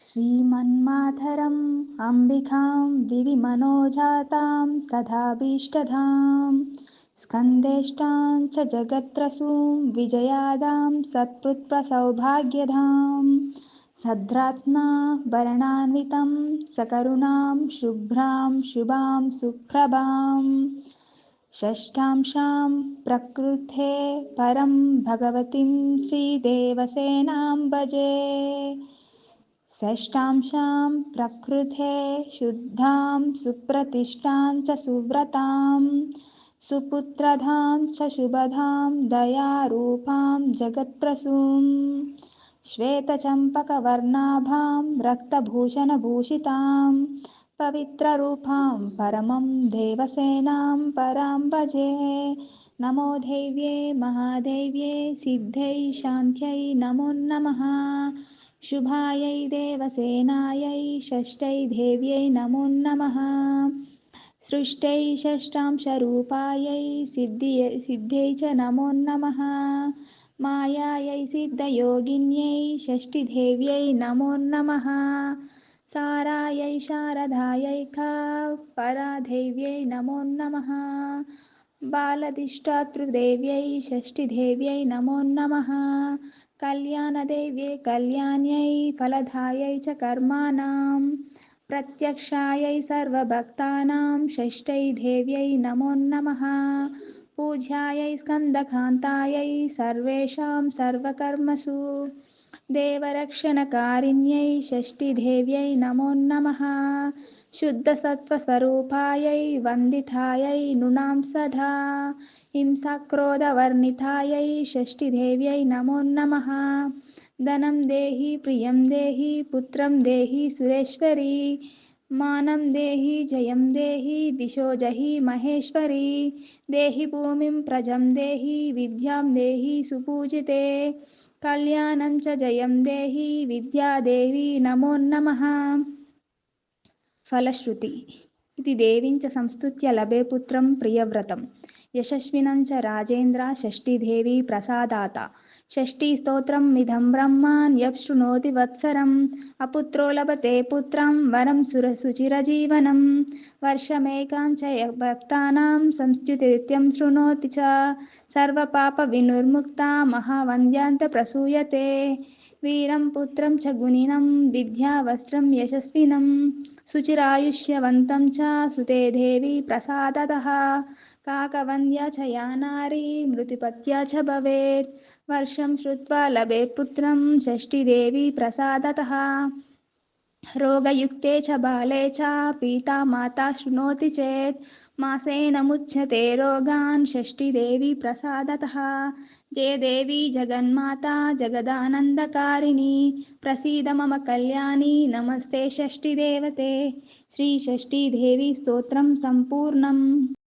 श्रीमन्माधरम् अम्बिकां विधिमनोजातां सदाभीष्टधां स्कन्देष्टां च जगत्त्रसूं विजयादां सत्पुत्रसौभाग्यधां सद्रात्ना वर्णान्वितं सकरुणां शुभ्रां शुभां सुप्रभां षष्ठांशां प्रकृते परं भगवतीं श्रीदेवसेनां भजे षष्ठांशां प्रकृते शुद्धां सुप्रतिष्ठां च सुव्रतां, सुपुत्रधां च शुभधां दयारूपां जगत्प्रसूं, श्वेतचम्पकवर्णाभां रक्तभूषणभूषितां, पवित्ररूपां परमं देवसेनां भजे, नमो देव्ये महादेव्ये सिद्धै शान्त्यै नमो नमः। शुभायै देवसेनायै षष्ठै देव्यै नमो नमः। सृष्टै षष्ठांशरूपायै सिद्धि सिद्ध्यै च नमो नमः। मायायै सिद्धयोगिन्यै षष्ठिदेव्यै नमो नमः। सारायै शारदायै का परादेव्यै नमो नमः। बालदिष्टातृदेव्यै षष्ठिदेव्यै नमो नमः। कल्याणदेव्यै कल्याण्यै फलदायै च कर्माणां, प्रत्यक्षायै सर्वभक्तानां षष्ठै देव्यै नमो नमः। पूज्यायै स्कन्दकान्तायै सर्वेषां सर्वकर्मसु। देवरक्षणकारिण्यै षष्ठिदेव्यै नमो नमः। शुद्धसत्त्वस्वरूपायै वन्दितायै नृणां सदा। हिंसाक्रोधवर्णितायै षष्ठिदेव्यै नमो नमः। धनं देहि प्रियं देहि पुत्रं देहि सुरेश्वरी। मानं देहि जयं देहि दिशो जहि महेश्वरी। देहि भूमिं प्रजं देहि विद्यां देहि सुपूजिते కళ్యాణం చ జయం దేహి విద్యాదేవి నమో నమ. ఫలశ్రుతి. ఇది దేవించ సంస్తుత్య లభే పుత్రం ప్రియవ్రతం యశస్వినం చ రాజేంద్ర షష్ఠీదేవి ప్రసాదాత షష్ఠీ స్తోత్రం మిథం బ్రహ్మాన్ యప్ శృణోతి వత్సరం అపుత్రో లభతే పుత్రం వరం సుర సుచిరజీవనం వర్షమేకాం చ భక్తానాం సంస్థుతిత్యం శృణోతి वीरं पुत्रं च गुणिनं, विद्यावस्त्रं यशस्विनं सुचिरायुष्यवन्तं च सुते देवी प्रसादतः। काकवन्द्या च या नारी मृतिपत्या च भवेत्। वर्षं श्रुत्वा लभे पुत्रं, षष्टिदेवी प्रसादतः। रोगयुक्ते च बाले च पीता माता शृणोति चेत् मासेन मुच्यते रोगान् षष्ठिदेवी प्रसादतः जय देवी जगन्माता जगदानन्दकारिणी प्रसीद मम कल्याणी नमस्ते षष्ठिदेवते श्रीषष्ठीदेवी स्तोत्रं सम्पूर्णम्